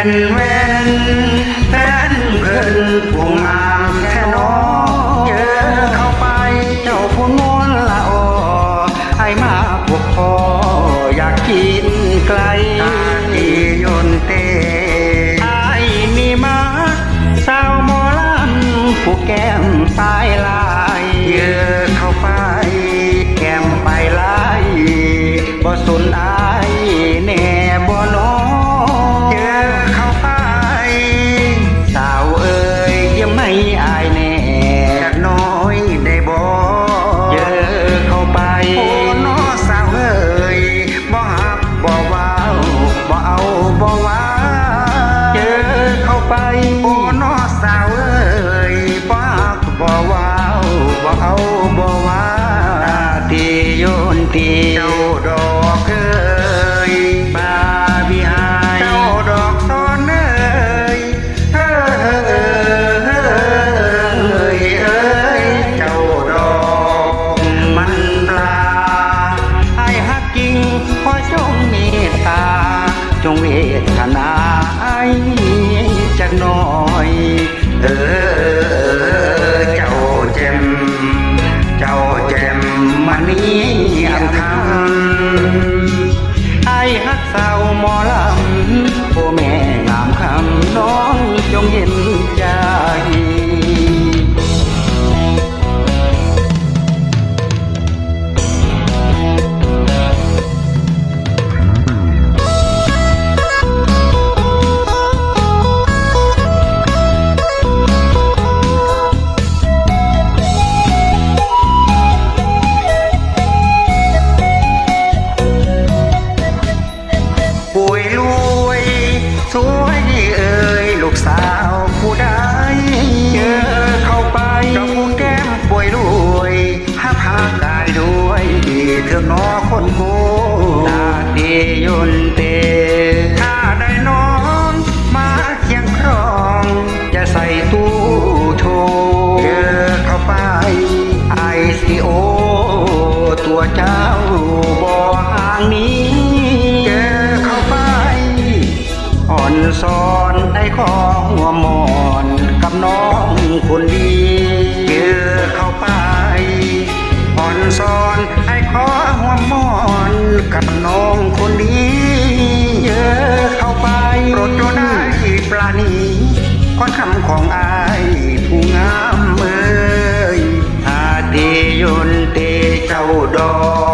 and when ักน้อย เออเจ้าแจ่มเจ้าแจ่มมานี้อันทาง โคตาดียนเตถ้าได้น้องมาเคียงครอง จะใส่ตู้โชเจอเข้าไปไอซีโอตัวเจ้าบ่อหางนี้ คนคำของอายผู้งามเอยอาเดยนเตเจ้าดอก